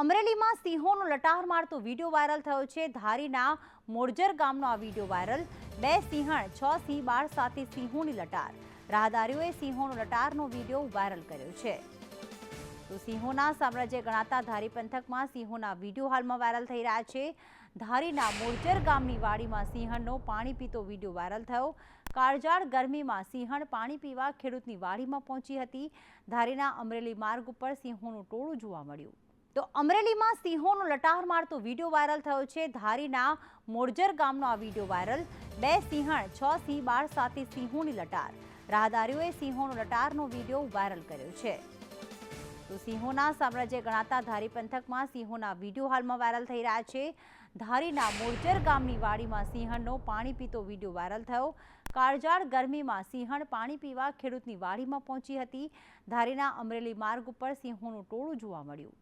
અમરેલીમાં સિંહોનો લટાર મારતો video viral થયો છે. ધારીના મોરજર ગામનો આ વીડિયો વાયરલ. બે સિંહણ, છ સિંહ બાળ સાથે સિંહોની લટાર. રાહદારીઓએ સિંહોનો લટારનો વીડિયો વાયરલ કર્યો છે. તો સિંહોના સામ્રાજ્ય ગણાતા ધારી પંથકમાં સિંહોના વીડિયો હાલમાં વાયરલ થઈ રહ્યા છે. ધારીના મોરજર ગામની વાડીમાં સિંહણનો પાણી પીતો વીડિયો વાયરલ થયો. કાળજાળ ગરમીમાં સિંહણ પાણી પીવા ખેડૂતની વાડીમાં પહોંચી હતી. ધારીના અમરેલી માર્ગ ઉપર સિંહોનું ટોળું જોવા મળ્યું. તો અમરેલીમાં સિંહોનો લટાર મારતો વીડિયો વાયરલ થયો છે. ધારીના મોરજર ગામનો આ વીડિયો વાયરલ. બે સિંહણ, છ સિંહ, બાર સાથે સિંહોની લટાર. રાહદારીઓએ સિંહોનો લટારનો વીડિયો વાયરલ કર્યો છે. તો સિંહોના સામ્રાજ્ય ગણાતા ધારી પંથકમાં સિંહોના વીડિયો હાલમાં વાયરલ થઈ રહ્યા છે. ધારીના મોરજર ગામની વાડીમાં સિંહણનો પાણી પીતો વીડિયો વાયરલ થયો. કાળજાળ ગરમીમાં સિંહણ પાણી પીવા ખેડૂતની વાડીમાં પહોંચી હતી. ધારીના અમરેલી માર્ગ ઉપર સિંહોનું ટોળું જોવા મળ્યું.